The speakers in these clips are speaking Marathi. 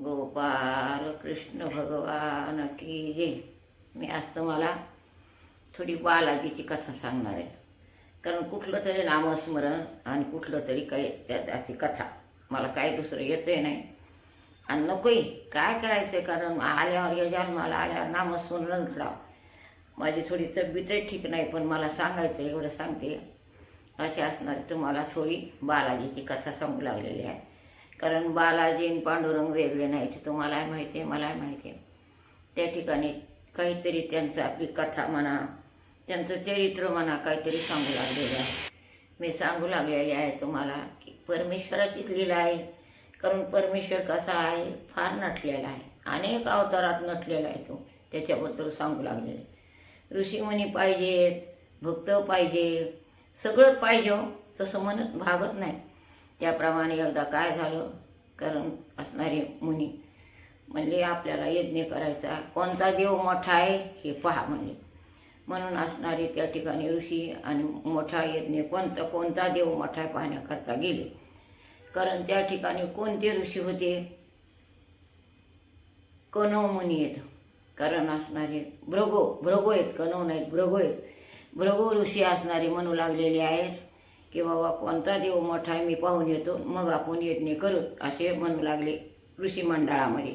गोपाल कृष्ण भगवान की जय मी आज तुम्हाला थोडी बालाजीची कथा सांगणार आहे. कारण कुठलं तरी नामस्मरण आणि कुठलं तरी काही त्यात अशी कथा. मला काही दुसरं येतंय नाही. आणि नकोही काय करायचं कारण आल्यावर या आल्यावर नामस्मरणच घडावं. माझी थोडी तब्येतही ठीक नाही पण मला सांगायचं एवढं सांगते. अशी असणारी तुम्हाला थोडी बालाजीची कथा सांगू लागलेली आहे. कारण बालाजी आणि पांडुरंग वेगळे नाही तुम्हालाही माहिती आहे मलाही माहिती आहे. त्या ठिकाणी काहीतरी त्यांचं आपली कथा म्हणा त्यांचं चरित्र म्हणा काहीतरी सांगू लागलेलं आहे. मी सांगू लागलेले आहे तुम्हाला की परमेश्वराचीच लीला आहे. कारण परमेश्वर कसा आहे? फार नटलेला आहे. अनेक अवतारात नटलेला आहे तो. त्याच्याबद्दल सांगू लागलेले ऋषीमुनी पाहिजेत भक्त पाहिजे सगळंच पाहिजे हो. तसं म्हणत भागत नाही. त्याप्रमाणे एकदा काय झालं? कारण असणारे मुनी म्हणले आपल्याला यज्ञ करायचा. कोणता देव मोठा आहे हे पहा म्हणले. म्हणून असणारे त्या ठिकाणी ऋषी आणि मोठा यज्ञ कोणता कोणता देव मोठा आहे पाहण्याकरता गेले. कारण त्या ठिकाणी कोणते ऋषी होते? कणव मुनी येत कारण असणारे भ्रगो भ्रगो आहेत कणव नाहीत भ्रगो आहेत. भ्रगो ऋषी असणारे म्हणू लागलेले आहेत. की बाबा कोणता देव मोठा आहे मी पाहून येतो. मग आपण यज्ञ करू असे म्हणू लागले ऋषी मंडळामध्ये.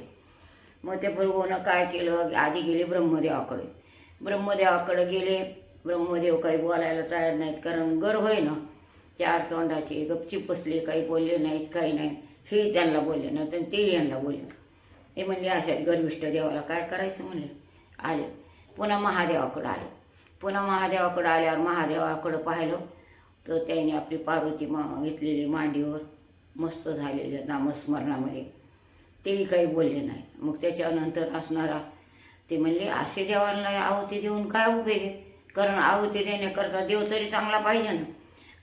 मग ते भृगोनं काय केलं? आधी गेले ब्रह्मदेवाकडे. ब्रह्मदेवाकडे गेले. ब्रह्मदेव काही बोलायला तयार नाहीत कारण गर होय ना. चार तोंडाचे गपचीप बसले काही बोलले नाहीत काही नाही. हे त्यांना बोलले नाही तर ते यांना बोलले. हे म्हणले अशा गर्विष्ठ देवाला काय करायचं? म्हणले. आले. पुन्हा महादेवाकडं आले. पुन्हा महादेवाकडं आल्यावर महादेवाकडं पाहिलं. तर त्याने आपली पार्वती मा घेतलेली मांडीवर मस्त झालेलं नामस्मरणामध्ये. तेही काही बोलले नाही. मग त्याच्यानंतर असणारा ते म्हणले असे देवाला आहुती देऊन काय उपयोग आहे? कारण आहुती देण्याकरता देव तरी चांगला पाहिजे ना.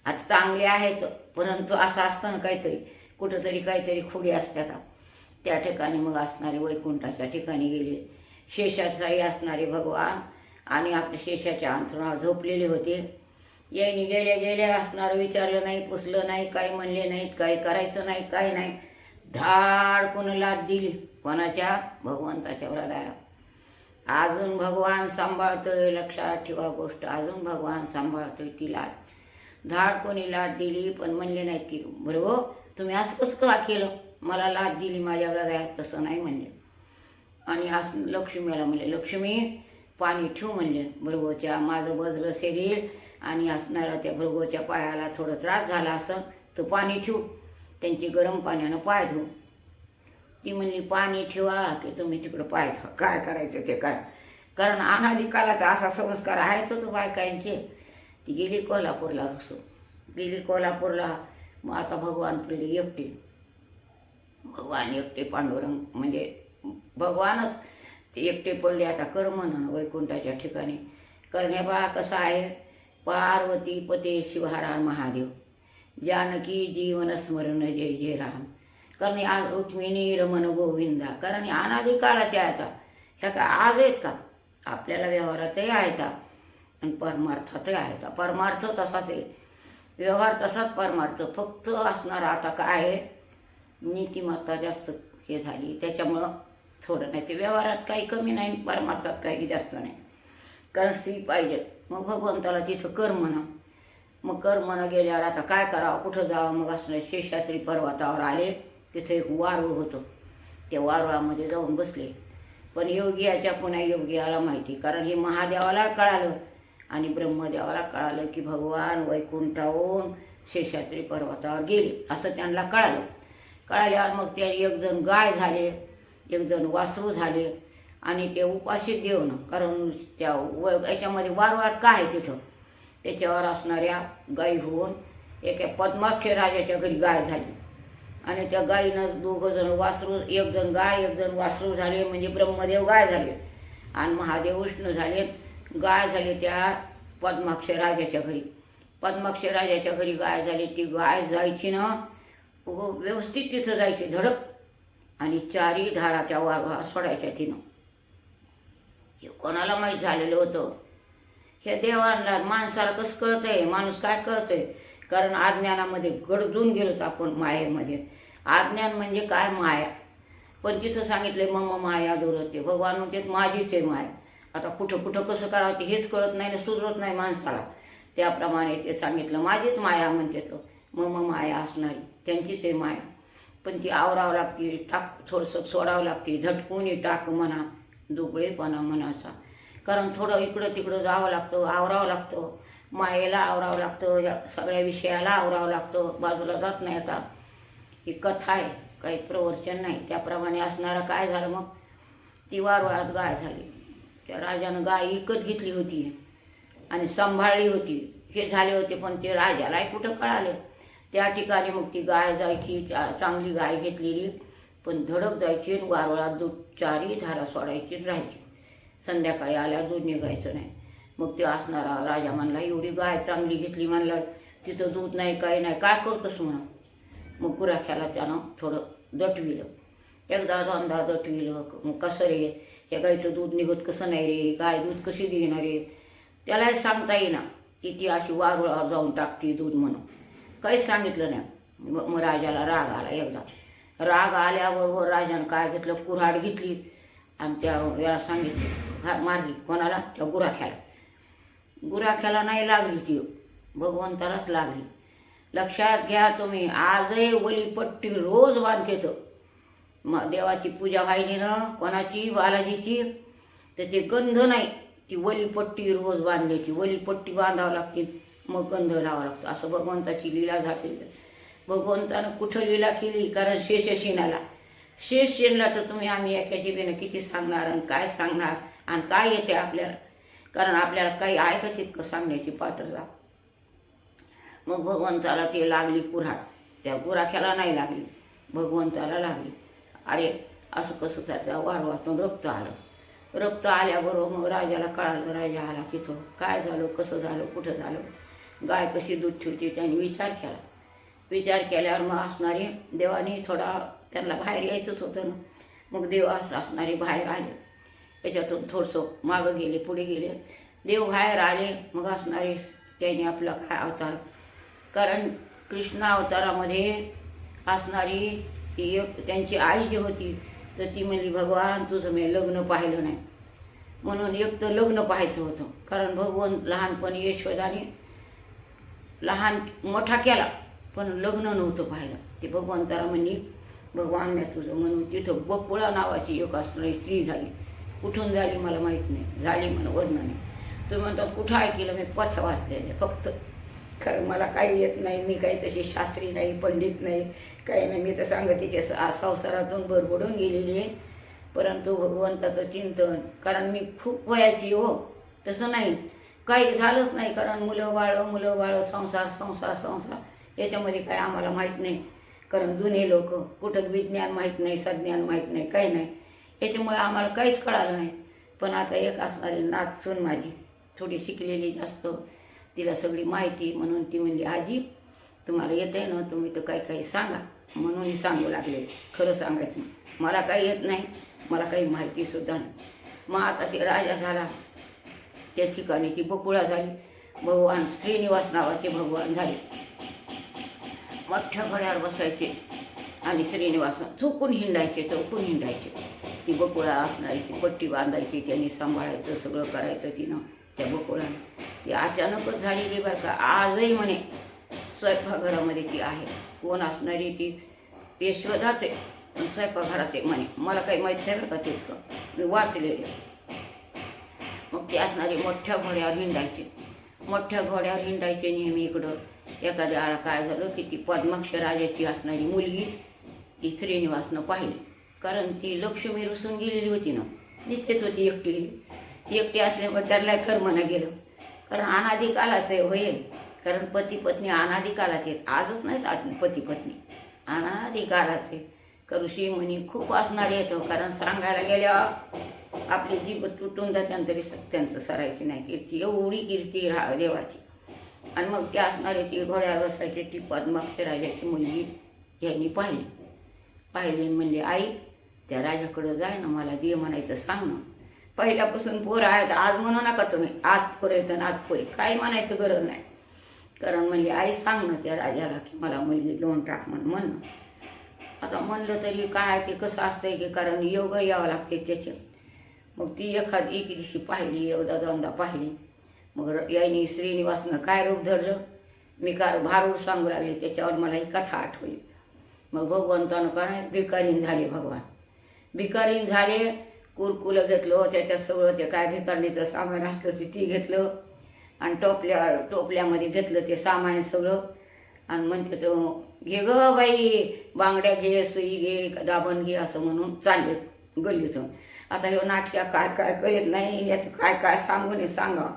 आता चांगले आहेत परंतु असं असतं ना काहीतरी. कुठंतरी काहीतरी खोडी असतात. त्या ठिकाणी मग असणारे वैकुंठाच्या ठिकाणी गेले. शेषाचाही असणारे भगवान आणि आपल्या शेषाच्या अंतरुणावर झोपलेले होते. यायनी गेल्या गेल्या असणारं विचारलं नाही पुसलं नाही काय म्हणले नाहीत काय करायचं नाही काय नाही. धाड कोणी लाद दिली? कोणाच्या? भगवंताच्या हृदयात अजून भगवान सांभाळतोय लक्षात ठेवा गोष्ट अजून भगवान सांभाळतोय ती लाद धाड कोणी लाद दिली पण म्हणले नाहीत की बरोबर हो, तुम्ही असं कसं का केलं? मला लाद दिली माझ्या हृदयात तसं नाही म्हणले. आणि असं लक्ष्मीला म्हणले लक्ष्मी पाणी ठेवू म्हणजे भृगोच्या माझं बजलं शरीर आणि असणारा त्या भृगोच्या पायाला थोडं त्रास झाला असं तर पाणी ठेवू. त्यांची गरम पाण्यानं पाय धुऊ ती म्हणली पाणी ठेवा की तुम्ही तिकडं पाय धुवा. काय करायचं ते करा. कारण अनाधिकालाचा असा संस्कार आहे हो तो बायकांचे. ती गेली कोल्हापूरला रुसून गेली कोल्हापूरला मग आता भगवान पुढे एकटे. भगवान एकटे पांडुरंग म्हणजे भगवानच. ते एकटे पडले आता कर म्हणून वैकुंठाच्या ठिकाणी. कर्ण्याबा बा कसं आहे? पार्वती पते शिवहारा महादेव. जानकी जीवन स्मरण जय जय राम. कारण आज रुक्मिणी रमण गोविंदा. कारण अनादी काळाचे आहेत. ह्या का आज आहेत का? आपल्याला व्यवहारातही आहेत. आणि परमार्थातही आहेत. परमार्थ तसाच आहे. व्यवहार तसाच परमार्थ. फक्त असणार आता काय आहे? नीतिमत्ता जास्त हे झाली. त्याच्यामुळं थोडं नाही ते व्यवहारात काही कमी नाही परमार्थात काही जास्त नाही. कारण स्त्री पाहिजे. मग भगवंताला तिथं कर म्हणा. मग कर म्हणा गेल्यावर आता काय करावं कुठं जावं? मग असणार शेषात्री पर्वतावर आले तिथे एक वारूळ होतं. त्या वारुळामध्ये जाऊन बसले. पण योगियाच्या पुन्हा योगियाला माहिती. कारण हे महादेवाला कळालं आणि ब्रह्मदेवाला कळालं की भगवान वैकुंठाहून शेषात्री पर्वतावर गेले. असं त्यांना कळालं. कळाल्यावर मग ते एकजण गाय झाले. एकजण वासरू झाले आणि ते उपाशी देऊन कारण त्या व याच्यामध्ये वारंवार काय आहे तिथं? त्याच्यावर असणाऱ्या गायी होऊन एका पद्माक्ष राजाच्या घरी गाय झाली. आणि त्या गायीनं दोघं जण वासरू एकजण गाय एकजण वासरू झाले म्हणजे ब्रह्मदेव गाय झाले. आणि महादेव उष्ण झाले. गाय झाले त्या पद्माक्ष राजाच्या घरी. पद्माक्ष राजाच्या घरी गाय झाली. ती गाय जायची ना व्यवस्थित तिथं जायची. धडक आणि चारी धारा त्या वारवा सोडायच्या तिनं. हे कोणाला माहीत झालेलं होतं? हे देवांना माणसाला कसं कळतंय? माणूस काय कळतंय? कारण अज्ञानामध्ये गडजून गेलोत आपण मायेमध्ये. अज्ञान म्हणजे काय माया? पण तिथं सांगितले मम माया दुरते. भगवान म्हणते माझीच आहे माया. आता कुठं कुठं कसं करावं ते हेच कळत नाही ना सुधरत नाही माणसाला. त्याप्रमाणे ते सांगितलं माझीच माया म्हणते तो. मम माया असणारी त्यांचीच आहे माया. पण ती आवरावं लागते टाक थोडंसं सोडावं लागते झटकून टाक म्हणा दुबळेपणा मनाचा कारण थोडं इकडं तिकडं जावं लागतं आवरावं लागतं. मायेला आवरावं लागतं या सगळ्या विषयाला आवरावं लागतं. बाजूला जात नाही आता. ही कथा आहे काही प्रवचन नाही. त्याप्रमाणे असणारं काय झालं मग? ती वारवात गाय झाली. त्या राजानं गाय विकत घेतली होती आणि सांभाळली होती. हे झाले होते पण ते राजालाही कुठं कळालं? त्या ठिकाणी मग ती गाय जायची चांगली गाय घेतलेली. पण धडक जायची आणि वारवळात दूध चारी धारा सोडायची राहायची. संध्याकाळी आल्यावर दूध निघायचं नाही. मग ते असणारा राजा म्हणला एवढी गाय चांगली घेतली म्हणलं तिचं दूध नाही काही नाही काय करतोस म्हणून? मग गुराख्याला त्यानं थोडं दटविलं. एकदा दोनदा दटविलं मग कसं रे? या गाईचं दूध निघत कसं नाही रे? गाय दूध कशी देणार रे? त्यालाही सांगता येईना की ती अशी वारुळावर जाऊन टाकते दूध म्हणून. काहीच सांगितलं नाही. मग मग राजाला राग आला एकदा. राग आल्याबरोबर राजानं काय घेतलं? कुऱ्हाड घेतली आणि त्या वेळा सांगितलं घा मारली. कोणाला? त्या गुराख्याला. गुराख्याला नाही लागली ती. भगवंतालाच लागली. लक्षात घ्या तुम्ही आजही वलीपट्टी रोज बांधते तर मग देवाची पूजा व्हायली ना कोणाची? बालाजीची. तर ते गंध नाही. ती वलीपट्टी रोज बांधल्याची वलीपट्टी बांधावं लागते मग गंध लावावं लागतं. असं भगवंताची लीला झालेली भगवंतानं कुठं लीला केली? कारण शेषशिनाला शेणला. तर तुम्ही आम्ही एका जीवेनं किती सांगणार आणि काय सांगणार आणि काय येते आपल्याला? कारण आपल्याला काही ऐकत इतकं सांगण्याची पात्रता? मग भगवंताला ते लागली कुऱ्हाड त्या गुराख्याला नाही लागली. भगवंताला लागली. अरे असं कसं त्या वारवातून रक्त आलं. रक्त आल्याबरोबर मग राजाला कळालं राजा आला तिथं. काय झालं? कसं झालं? कुठं झालं? गाय कशी दूध ठेवते त्यांनी विचार केला. विचार केल्यावर मग असणारे देवाने थोडा त्यांना बाहेर यायचंच होतं ना. मग देव असं असणारे बाहेर आले. त्याच्यातून थोडंसं मागं गेले पुढे गेले. देव बाहेर आले मग असणारे त्यांनी आपला काय अवतार. कारण कृष्ण अवतारामध्ये असणारी ती एक त्यांची आई जी होती तर ती म्हणली भगवान तुझं मी लग्न पाहिलं नाही. म्हणून एक तर लग्न पाहायचं होतं. कारण भगवान लहानपणी यशोदाने लहान मोठा केला पण लग्न नव्हतं पाहिलं. ते भगवंताला म्हणली भगवान मी तुझं म्हणून तिथं बकुळा नावाची एक असणारी स्त्री झाली. कुठून झाली मला माहीत नाही. झाली म्हणून वर्णने. तुम्ही म्हणतात कुठं ऐकलं मी पथ वाचलेले फक्त. खरं मला काही येत नाही मी काही तशी शास्त्री नाही पंडित नाही काही नाही. मी तर सांगते संसारातून भरबडून गेलेली आहे. परंतु भगवंताचं चिंतन कारण मी खूप वयाची हो तसं नाही. काही झालंच नाही कारण मुलं बाळं मुलं बाळं संसार संसार संसार. याच्यामध्ये काय आम्हाला माहीत नाही. कारण जुने लोक कुठं विज्ञान माहीत नाही सज्ञान माहीत नाही काही नाही. याच्यामुळे आम्हाला काहीच कळालं नाही. पण आता एक असणारी नाच सून माझी थोडी शिकलेली जास्त. तिला सगळी माहिती म्हणून ती म्हणली आजी तुम्हाला येत आहे ना तुम्ही तर काही काही सांगा. म्हणून मी सांगू लागले. खरं सांगायचं मला काही येत नाही मला काही माहितीसुद्धा नाही. मग आता ते राजा झाला. त्या ठिकाणी ती बकुळा झाली. भगवान श्रीनिवास नावाचे भगवान झाले. मोठ्या घड्यावर बसायचे आणि श्रीनिवास चौकून हिंडायचे चौकून हिंडायचे. ती बकुळा असणारी ती पट्टी बांधायची त्यांनी सांभाळायचं सगळं करायचं तिनं त्या बकुळानं ती अचानकच झालेली बरं का आजही म्हणे स्वयंपाकघरामध्ये ती आहे. कोण असणारी ती यशोदाच आहे पण स्वयंपाकघरात आहे म्हणे. मला काही माहीत नाही बरं का तितकं. मी वाचलेले मग ती असणारे मोठ्या घोड्यावर हिंडायचे. मोठ्या घोड्यावर हिंडायचे नेहमी इकडं. एखाद्या वेळा काय झालं की ती पद्माक्ष राजाची असणारी मुलगी ती श्रीनिवासनं पाहिली. कारण ती लक्ष्मी रुसून गेलेली होती ना. दिसतेच होती एकटी. ती एकटी असल्यामुळे त्याला कर्मना गेलं. कारण अनादिकालाचं आहे होईल. कारण पती पत्नी अनादी आहेत. आजच नाहीत आज पती पत्नी. अनादी कालाचे. करुषी म्हणी खूप असणारे येतो हो. कारण सांगायला गेल्यावर आपली जीभ तुटून जाते तरी त्यांचं सरायची नाही. कीर्ती एवढी कीर्ती राहा देवाची. आणि मग ते असणारे ती घोड्यावर बसायची ती पद्माक्ष राजाची मुलगी यांनी पाहिली. पाहिली म्हणजे म्हणली आई त्या राजाकडं जाय ना मला दे म्हणायचं सांग ना. पहिल्यापासून पोरं आहेत आज म्हणू नका तुम्ही. आज पोर येतं आज पोर काही म्हणायचं गरज नाही. कारण म्हणली आई सांग ना त्या राजाला की मला मुलगी लोन टाक म्हण म्हण आता म्हणलं तरी काय ते कसं असतंय की कारण योग यावं लागते त्याचे मग ती एखादी एक दिवशी पाहिली एकदा दोनदा पाहिली. मग यायनी श्रीनिवासनं काय रूप धरलं? मी कार भारूड सांगू लागले त्याच्यावर मला ही कथा आठवली. मग भगवंतानं काय भिकारीन झाले भगवान. भिकारीन झाले कुरकुलं घेतलं त्याच्यात सगळं ते काय भिकारणीचं सामान असलं ते ती घेतलं. आणि टोपल्या टोपल्यामध्ये घेतलं ते सामान सगळं. आणि म्हणते तो घे ग बाई बांगड्या घे सुई घे दाबण घे असं म्हणून चालले गल्लीतून. आता ह्यो नाटक्या काय काय करीत नाही याचं काय काय सांगू नये सांगा.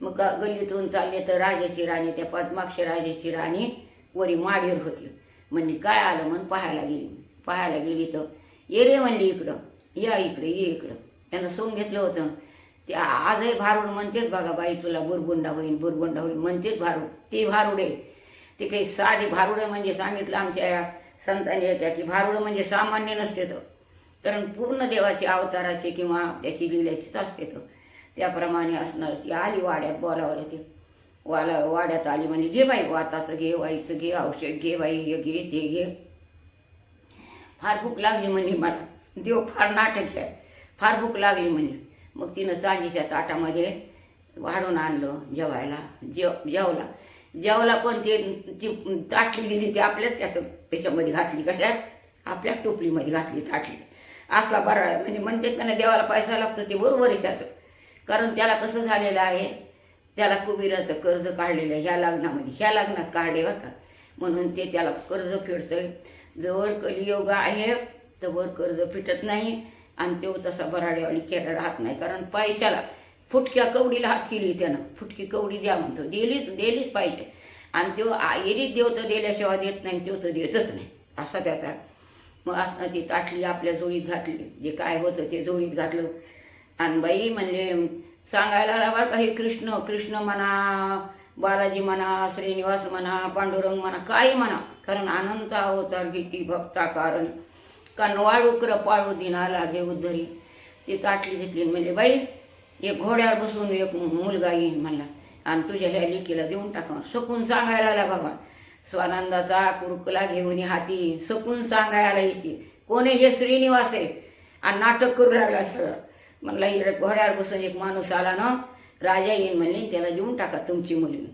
मग का गल्लीतून चालले तर राजाची राणी त्या पद्माक्षी राजाची राणी वरी माडीवर होती. म्हणली काय आलं म्हणून पाहायला गेली? पाहायला गेली तर ये रे म्हणली इकडं या इकडे ये इकडं. त्यानं सोंग घेतलं होतं. ते आजही भारूड म्हणतेच बघा बाई तुला बुरबुंडा होईल बुरबुंडा होईल म्हणतेच भारूड. ते भारूड आहे. ते काही साधे भारुडे म्हणजे सांगितलं आमच्या या संतांनी येत्या की भारूड म्हणजे सामान्य नसते तर. कारण पूर्ण देवाची अवताराचे किंवा त्याची लिल्याचीच असते तर. त्याप्रमाणे असणार ती आली वाड्यात बोलावर ती. वाला वाड्यात आली म्हणजे घे बाई वाताचं घे वाईचं घे औषध घे बाई हे घे ते घे. फार भूक लागली म्हणजे मला. देव फार नाटक आहे. फार भूक लागली म्हणजे मग तिनं चांदीच्या ताटामध्ये वाढून आणलं जेवायला. जेव जेवला. जेवला पण ते जी ताटली दिली ती आपल्याच त्याचं त्याच्यामध्ये घातली. कशात आपल्या टोपलीमध्ये घातली ताटली. असला बराळ म्हणजे म्हणते त्यांना देवाला पैसा लागतो ते बरोबर आहे त्याचं. कारण त्याला कसं झालेलं आहे त्याला कुबीराचं कर्ज काढलेलं आहे ह्या लग्नामध्ये. ह्या लग्नात काढले बा का. म्हणून ते त्याला कर्ज फेडतंय. जवळ कलियोग आहे तवर कर्ज फिटत नाही आणि तो तसा बराड्यावाली केला राहत नाही. कारण पैशाला फुटक्या कवडीला हात केली त्यानं. फुटकी कवडी द्या म्हणतो. दिलीच दिलीच पाहिजे. आणि तो येरीच देवतं दिल्याशिवाय देत नाही तो तर देतच नाही. असा त्याचा मग असं ती ताटली आपल्या जोळीत घातली. जे काय होतं ते जोळीत घातलं. आणि बाई म्हणजे सांगायला लागला बरं का हे कृष्ण कृष्ण म्हणा बालाजी म्हणा श्रीनिवास म्हणा पांडुरंग म्हणा काही म्हणा. कारण अनंत अवतार गीती भक्ता कारण कनवाळू कृपाळू दिनाला घेऊ धरी ती ताटली घेतली म्हणजे बाई एक घोड्यावर बसून एक मुलगा येईन म्हणला. आणि तुझ्या ह्या लेकीला देऊन टाका सकून सांगायला लागला बाबा स्वानंदाचा कुरकुला घेऊन हाती सकून सांगायला येते. कोणी हे श्रीनिवास आहे? आणि नाटक करू लागला सगळं म्हणला इकडे घोड्यावर बसून एक माणूस आला ना राजा येईन म्हणले त्याला देऊन टाका तुमची मुलगी.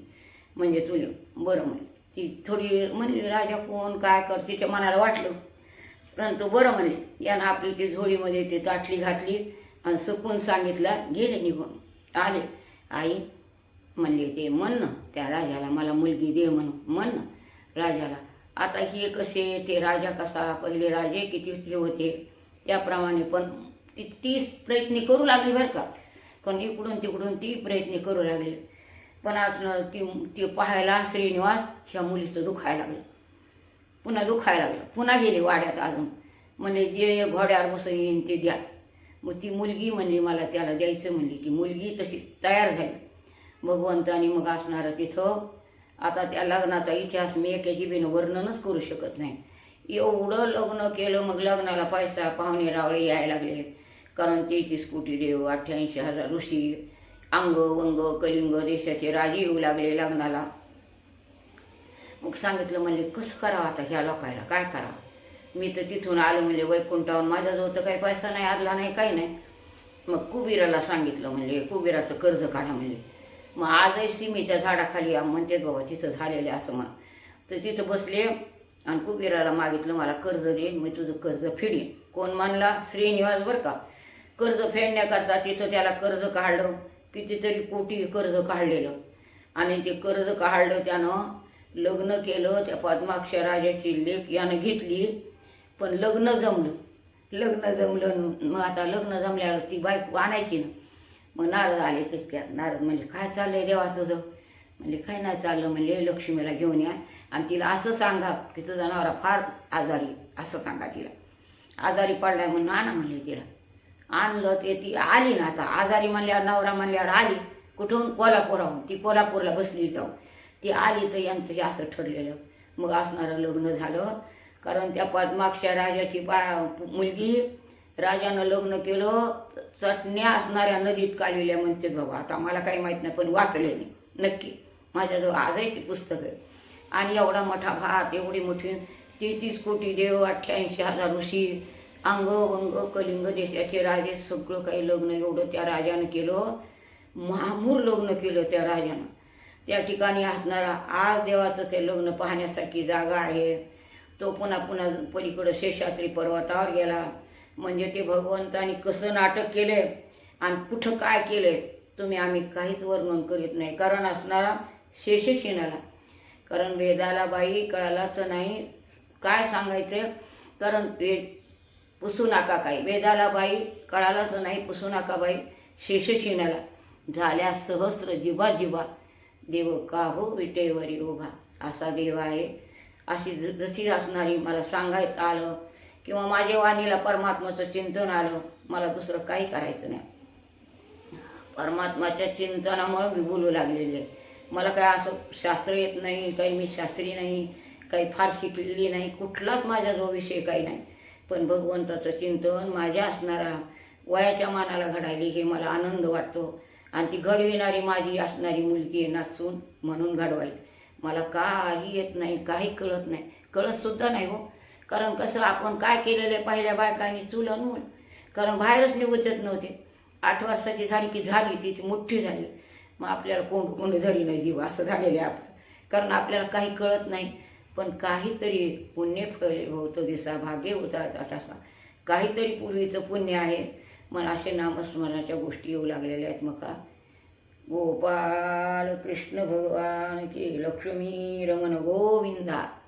म्हणजे तुला बरं म्हणे ती थोडी म्हणली राजा कोण काय कर? तिच्या मनाला वाटलं. परंतु बरं म्हणे यानं आपली ती झोळीमध्ये ती ताटली घातली आणि सुकून सांगितलं गेले निघून. आले. आई म्हणले ते म्हण ना त्या राजाला मला मुलगी दे म्हणून म्हण ना. राजाला. आता हे कसे ते राजा कसा पहिले राजे किती होते त्याप्रमाणे पण ती तीच प्रयत्न करू लागली बरं का. पण इकडून तिकडून ती प्रयत्न करू लागली. पण आज ती ती पाहायला श्रीनिवास ह्या मुलीचं दुखायला लागलं. पुन्हा दुखायला लागलं. पुन्हा गेली वाड्यात अजून. म्हणजे जे घोड्यावर बसून येईन ते द्या. मग ती मुलगी म्हणली मला त्याला द्यायचं. म्हणली ती मुलगी तशी तयार झाली. भगवंतानी मग असणारं तिथं आता त्या लग्नाचा इतिहास मी एका जिबीनं वर्णनच करू शकत नाही. एवढं लग्न केलं मग लग्नाला पैसा पाहुणे रावळे यायला लागले. कारण तेहतीस कोटी देव अठ्ठ्याऐंशी हजार ऋषी अंग वंग कलिंग देशाचे राजे येऊ लागले लग्नाला. मग सांगितलं म्हणले कसं करावं आता ह्या लोकायला? काय करावं? मी तर तिथून आलो म्हणजे वैकुंठावर माझ्याजवळ तर काही पैसा नाही आदला नाही काही नाही. मग कुबीराला सांगितलं म्हणले कुबीराचं कर्ज काढा म्हणले. मग आजही सीमेच्या झाडाखाली म्हणते बाबा तिथं झालेले असं म्हणा तर तिथं बसले आणि कुबीराला मागितलं मला कर्ज दे मी तुझं कर्ज फेडीन. कोण मानला श्रीनिवास बरं का. कर्ज फेडण्याकरता तिथं त्याला कर्ज काढलं कितीतरी कोटी कर्ज काढलेलं. आणि ते कर्ज काढलं त्यानं लग्न केलं त्या पद्माक्ष राजाची लेख यानं घेतली पण लग्न जमलं. लग्न जमलं मग आता लग्न जमल्यावर ती बायको आणायची ना. मग नारद आले तितक्यात. नारद म्हणजे काय चाललंय देवा तुझं? म्हणले काय नाही चाललं. म्हणजे लक्ष्मीला घेऊन या आणि तिला असं सांगा की तुझा नवरा फार आजारी असं सांगा तिला. आजारी पडलाय म्हणून आणा म्हणले तिला. आणलं ते ती आली ना आता. आजारी म्हणल्यावर नवरा म्हणल्यावर आली. कुठून? कोल्हापुराहून. ती कोल्हापूरला बसली जाऊ ती आली तर यांचं हे असं ठरलेलं. मग असणारं लग्न झालं. कारण त्या मागच्या राजाची बा मुलगी राजानं लग्न केलं चटण्या असणाऱ्या नदीत कालिल्या म्हणते बाबा. आता मला काही माहीत नाही पण वाचले मी. नक्की. माझ्याजवळ आजही ती पुस्तक आहे आणि एवढा मोठा भात एवढी मोठी तेहतीस कोटी देव अठ्ठ्याऐंशी हजार ऋषी अंग वंग कलिंग देशाचे राजे सगळं काही लग्न एवढं त्या राजानं केलं. महामूर लग्न केलं त्या राजानं. त्या ठिकाणी असणारा आज देवाचं ते लग्न पाहण्यासाठी जागा आहे. तो पुन्हा पुन्हा पलीकडं शेषात्री पर्वतावर गेला. म्हणजे ते भगवंतानी कसं नाटक केले आणि कुठं काय केले तुम्ही आम्ही काहीच वर्णन करीत नाही. कारण असणारा शेषशिणाला कारण वेदाला बाई कळालाच नाही. काय सांगायचं? कारण वेद पुसू नका काही. वेदाला बाई कळालाच नाही पुसू नका बाई. शेषशिणाला झाल्या सहस्र जिबा जिबा देव काहो विटेवरी उभा. असा देव आहे. अशी ज- जशी असणारी मला सांगायचं आलं किंवा माझ्या वाणीला परमात्माचं चिंतन आलं मला दुसरं काही करायचं नाही. परमात्माच्या चिंतनामुळे मी बोलू लागलेले आहे. मला काय असं शास्त्र येत नाही काही मी शास्त्री नाही काही फार शिकलेली नाही कुठलाच माझ्याजवळ विषय काही नाही. पण भगवंताचं चिंतन माझ्या असणारा वयाच्या मानाला घडायली हे मला आनंद वाटतो. आणि ती घडविणारी माझी असणारी मुलगी आहे नाचून म्हणून घडवायली. मला काही येत नाही काही कळत नाही. कळतसुद्धा नाही हो. कारण कसं आपण काय केलेलं आहे पहिल्या बायकांनी चूल मूल कारण बाहेरच निघत नव्हते. आठ वर्षाची झाली की झाली तिची मोठी झाली. मग आपल्याला कोण कोण धरी नाही जीव असं झालेलं आहे आपलं. कारण आपल्याला काही कळत नाही. पण काहीतरी पुण्य फळे होतं दिसा भाग्य होता चाटासा काहीतरी पूर्वीचं पुण्य आहे. मग असे नामस्मरणाच्या गोष्टी येऊ लागलेल्या आहेत मका. गोपाल कृष्ण भगवान की लक्ष्मी रमण गोविंदा.